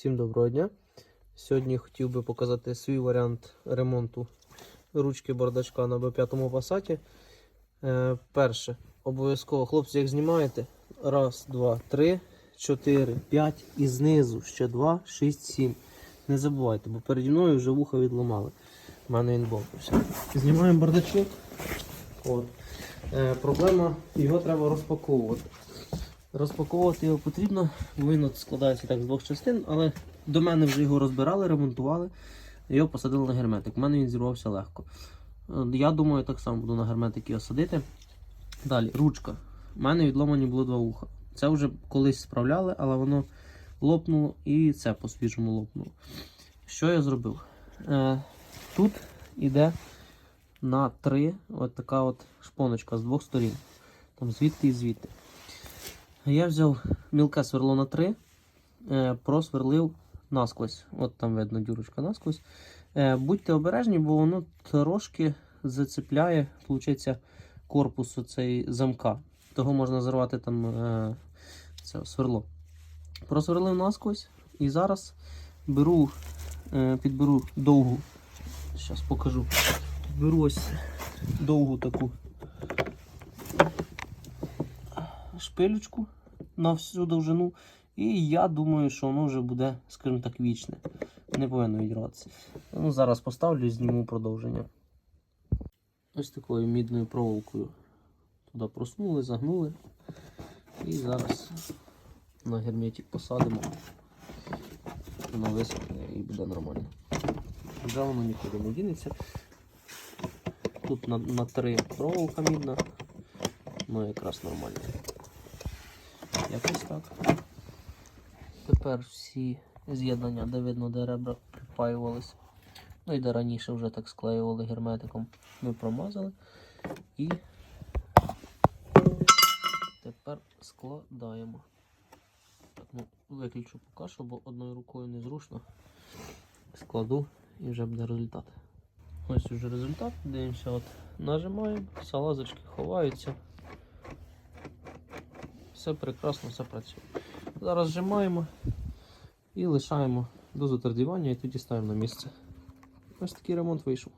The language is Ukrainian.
Всім доброго дня. Сьогодні хотів би показати свій варіант ремонту ручки бардачка на B5 Passat. Е, перше, обов'язково, хлопці, як знімаєте, раз, два, три, чотири, п'ять і знизу ще два, шість, сім. Не забувайте, бо переді мною вже вуха відламали. У мене він бовкався. Знімаємо бардачок. От. Е, проблема, його треба розпаковувати. Розпаковувати його потрібно, він складається так з двох частин, але до мене вже його розбирали, ремонтували, його посадили на герметик. У мене він зірвався легко. Е, Я думаю, так само буду на герметик його садити. Далі, ручка. У мене відломані було два вуха. Це вже колись справляли, але воно лопнуло і це по-свіжому лопнуло. Що я зробив? Е, тут іде на три от така от шпоночка з двох сторін. Там звідти і звідти. Я взяв мілке сверло на 3, е, просверлив насквозь. От там видно дюрочка насквозь. Е, будьте обережні, бо воно трошки зацепляє, виходить, корпус оцей замка. Того можна зарвати там е, це сверло. Просверлив насквозь і зараз беру, підберу довгу. Зараз покажу. Беру ось довгу таку шпилючку на всю довжину. І я думаю, що воно вже буде, скажімо так, вічне. Не повинно відірватися. Ну, зараз поставлю і зніму продовження. Ось такою мідною проволокою туди просунули, загнули. І зараз на герметик посадимо. Воно висохне і буде нормально. Вже воно нікуди не дінеться. Тут на, на три проволока мідна. Ну якраз нормально. Якось так. Тепер всі з'єднання, де видно, де ребра припаювалися. Ну і де раніше вже так склеювали герметиком. Ми промазали. І тепер складаємо. Так, ну, виключу поки що, бо одною рукою незручно. Складу і вже буде результат. Ось уже результат. Дивимося, от нажимаємо, салазочки ховаються. Все прекрасно, все працює. Зараз зжимаємо і лишаємо до затвердівання і тоді ставимо на місце. Ось такий ремонт вийшов.